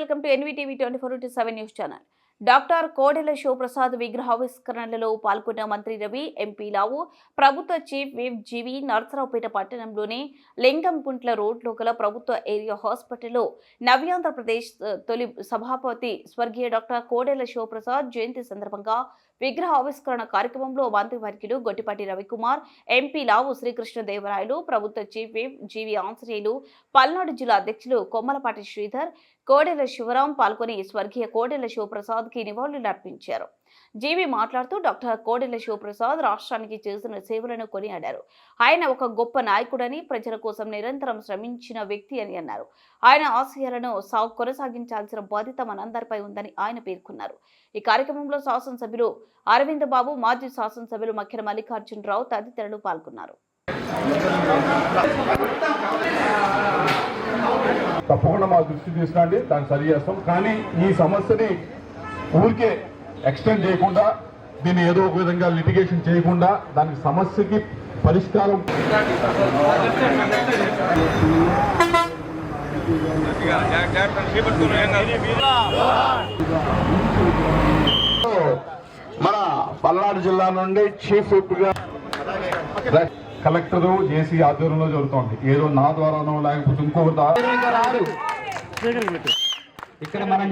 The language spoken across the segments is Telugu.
Welcome to NVTV twenty four into seven news channel. Doctor Kodela Sivaprasad విగ్రహావిష్కరణలలో పాల్గొన్న మంత్రి రవి ఎంపీ లావు ప్రభుత్వ చీఫ్ విప్ జీవి నర్సరావుపేట పట్టణంలోని లింగంకుంట్ల రోడ్లో గల ప్రభుత్వ ఏరియా హాస్పిటల్లో నవ్యాంధ్రప్రదేశ్ తొలి సభాపతి స్వర్గీయ డాక్టర్ కోడెల శివప్రసాద్ జయంతి సందర్భంగా విగ్రహ ఆవిష్కరణ కార్యక్రమంలో మంత్రివర్యులు గొట్టిపాటి రవికుమార్ ఎంపీ లావు శ్రీకృష్ణదేవరాయలు ప్రభుత్వ chief whip GV Anjaneyulu Palnadu జిల్లా అధ్యక్షులు కొమ్మలపాటి శ్రీధర్ కోడెల శివరాం పాల్గొని స్వర్గీయ కోడెల శివప్రసాద్కి నివాళులు అర్పించారు జీవి మాట్లాడుతూ డాక్టర్ కోడెల శివప్రసాద్ రాష్ట్రానికి చేసిన సేవలను కొనియాడారు. ఆయన ఒక గొప్ప నాయకుడని ప్రజల కోసం నిరంతరం శ్రమించిన వ్యక్తి అని అన్నారు. ఆయన ఆశయాలను సా కొనసాగించాల్సిన బాధ్యత మనందరిపై ఉందని ఆయన పేర్కొన్నారు. ఈ కార్యక్రమంలో శాసనసభ్యులు అరవింద్ బాబు మాజీ శాసనసభ్యులు మక్కెర మల్లికార్జునరావు తదితరులు పాల్గొన్నారు. తప్పకుండా మా దృష్టి తీసుకురండి దాన్ని సరి చేస్తాం కానీ ఈ సమస్యని ఊరికే ఎక్స్టెండ్ చేయకుండా దీన్ని ఏదో ఒక విధంగా లిటిగేషన్ చేయకుండా దానికి సమస్యకి పరిష్కారం. మన పల్నాడు జిల్లా నుండి చీఫ్ విప్గా కలెక్టర్ జేసీ ఆధ్వర్యంలో జరుగుతోంది. ఏదో నా ద్వారానో లేకపోతే ఇంకొకరి ద్వారా ఇక్కడ మనం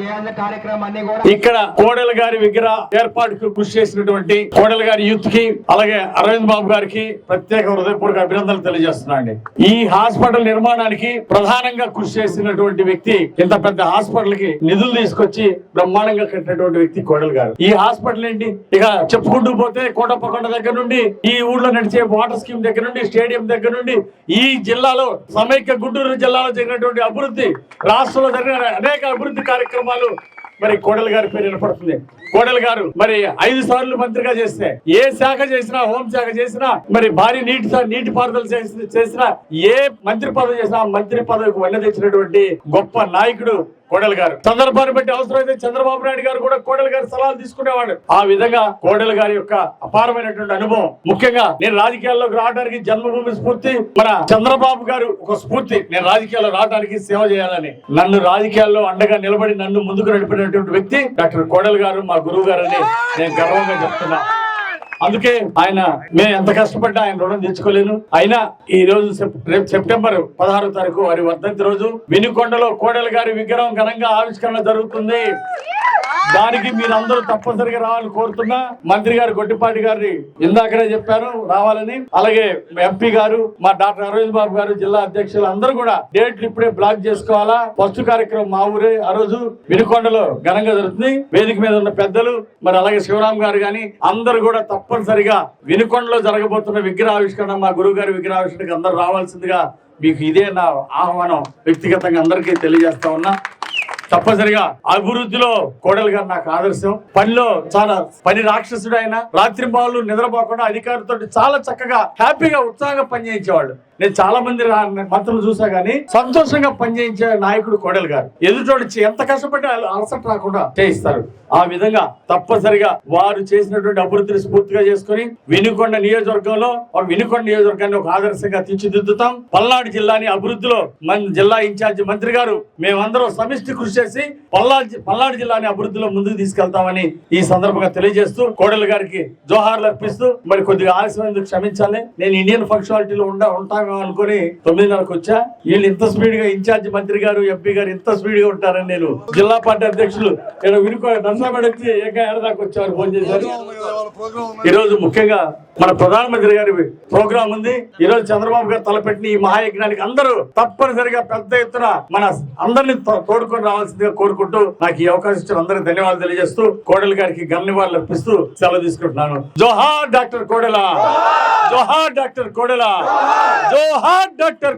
కోడెల గారి విగ్రహ ఏర్పాటుకు కృషి చేసినటువంటి కోడెల గారి యూత్కి అలాగే అరవింద్ బాబు గారికి ప్రత్యేక హృదయపూర్వక అభినందనలు తెలియజేస్తున్నాండి ఈ హాస్పిటల్ నిర్మాణానికి ప్రధానంగా కృషి చేసినటువంటి వ్యక్తి ఇంత పెద్ద హాస్పిటల్కి నిధులు తీసుకొచ్చి బ్రహ్మాండంగా కట్టినటువంటి వ్యక్తి కోడెల గారు. ఈ హాస్పిటల్ ఏంటి? ఇక చెప్పుకుంటూ పోతే కోటప్పకొండ దగ్గర నుండి ఈ ఊళ్ళో నడిచే వాటర్ స్కీమ్ దగ్గర నుండి స్టేడియం దగ్గర నుండి ఈ జిల్లాలో సమైక్య గుంటూరు జిల్లాలో జరిగినటువంటి అభివృద్ధి రాష్ట్రంలో జరిగిన అనేక అభివృద్ధి కార్యక్రమాలు మరి కోడలి గారి పేరు నిలబడుతుంది కోడలి గారు మరి ఐదు సార్లు మంత్రిగా చేస్తే ఏ శాఖ చేసినా హోం శాఖ చేసినా మరి భారీ నీటి నీటి పారుదల చేసి- చేసినా ఏ మంత్రి పదవి చేసినా మంత్రి పదవికి వన్న తెచ్చినటువంటి గొప్ప నాయకుడు కోడెల గారు. సందర్భాన్ని బట్టి అవసరమైతే చంద్రబాబు నాయుడు గారు కూడా కోడెల గారి సలహాలు తీసుకునేవాడు. ఆ విధంగా కోడెల గారి యొక్క అపారమైనటువంటి అనుభవం. ముఖ్యంగా నేను రాజకీయాల్లోకి రావడానికి జన్మభూమి స్ఫూర్తి మన చంద్రబాబు గారు ఒక స్ఫూర్తి. నేను రాజకీయాల్లో రావడానికి సేవ చేయాలని. నన్ను రాజకీయాల్లో అండగా నిలబడి నన్ను ముందుకు నడిపినటువంటి వ్యక్తి డాక్టర్ కోడెల గారు మా గురువు గారని నేను గర్వంగా చెప్తున్నా. అందుకే ఆయన మేము ఎంత కష్టపడ్డా ఆయన రుణం తెచ్చుకోలేను అయినా ఈ రోజు సెప్- రేపు సెప్టెంబర్ పదహారో తారీఖు వారి వర్ధంతి రోజు వినుకొండలో కోడెల గారి విగ్రహం ఘనంగా ఆవిష్కరణ జరుగుతుంది. దానికి మీరందరూ తప్పనిసరిగా రావాలని కోరుతున్నా. మంత్రి గారు గొట్టిపాటి గారిని ఇందాకనే చెప్పారు రావాలని. అలాగే ఎంపీ గారు మా డాక్టర్ అరవింద్ బాబు గారు జిల్లా అధ్యక్షులు అందరూ కూడా డేట్లు ఇప్పుడే బ్లాక్ చేసుకోవాలా? ఫస్ట్ కార్యక్రమం మా ఊరే ఆ రోజు వినుకొండలో ఘనంగా జరుగుతుంది. వేదిక మీద ఉన్న పెద్దలు మరి అలాగే శివరాం గారు గాని అందరూ కూడా తప్పనిసరిగా వినుకొండలో జరగబోతున్న విగ్రహావిష్కరణ మా గురువు గారి విగ్రహావిష్కరణకి అందరూ రావాల్సిందిగా మీకు ఇదే నా ఆహ్వానం. వ్యక్తిగతంగా అందరికీ తెలియజేస్తా ఉన్నా. తప్పనిసరిగా అభివృద్ధిలో కోడలు గారు నాకు ఆదర్శం. పనిలో చాలా పని రాక్షసుడు ఆయన రాత్రి బాలు నిద్రపోకుండా అధికారులతో చాలా చక్కగా హ్యాపీగా ఉత్సాహంగా పనిచేయించేవాళ్ళు. నేను చాలా మంది రా- మంత్రులు చూసా గానీ సంతోషంగా పనిచేయించే నాయకుడు కోడలు గారు. ఎదుటోడు ఎంత కష్టపడి అలసట రాకుండా చేయిస్తారు. ఆ విధంగా తప్పనిసరిగా వారు చేసినటువంటి అభివృద్ధిని స్ఫూర్తిగా చేసుకుని వినుకొండ నియోజకవర్గంలో ఒక వినుకొండ నియోజకవర్గాన్ని ఒక ఆదర్శంగా తీర్చిదిద్దుతాం. పల్నాడు జిల్లాని అభివృద్ధిలో మన జిల్లా ఇన్ఛార్జి మంత్రి గారు మేమందరం సమిష్టి కృషి చేసి పల్నాడు పల్నాడు జిల్లాని అభివృద్ధిలో ముందుకు తీసుకెళ్తామని ఈ సందర్భంగా తెలియజేస్తూ కోడెల గారికి జోహార్లు అర్పిస్తూ మరి కొద్దిగా ఆలస్యమైనందుకు క్షమించాలి? నేను ఇండియన్ ఫంక్షనాలిటీలో ఉండ ఉంటామేమో అనుకుని తొమ్మిదిన్నరకు వచ్చా. వీళ్ళు ఇంత స్పీడ్గా ఇన్ఛార్జ్ మంత్రి గారు ఎంపీ గారు ఇంత స్పీడ్గా ఉంటారని నేను జిల్లా పార్టీ అధ్యక్షులు నేను వినుకో నర్సాపేట వచ్చి ఏక వచ్చారు ఫోన్ చేశారు. ఈ రోజు ముఖ్యంగా మన ప్రధానమంత్రి గారి ప్రోగ్రాం ఉంది. ఈ రోజు చంద్రబాబు గారు తలపెట్టిన ఈ మహాయజ్ఞానికి అందరూ తప్పనిసరిగా పెద్ద ఎత్తున మన అందరినీ తో- తోడుకొని ఉండాల్సిందిగా కోరుకుంటూ నాకు ఈ అవకాశం ఇచ్చిన అందరికి ధన్యవాదాలు తెలియజేస్తూ కోడెల గారికి ధన్యవాదాలు అర్పిస్తూ సెలవు తీసుకుంటున్నాను. Johar doctor Kodela. Johar doctor Kodela. Johar doctor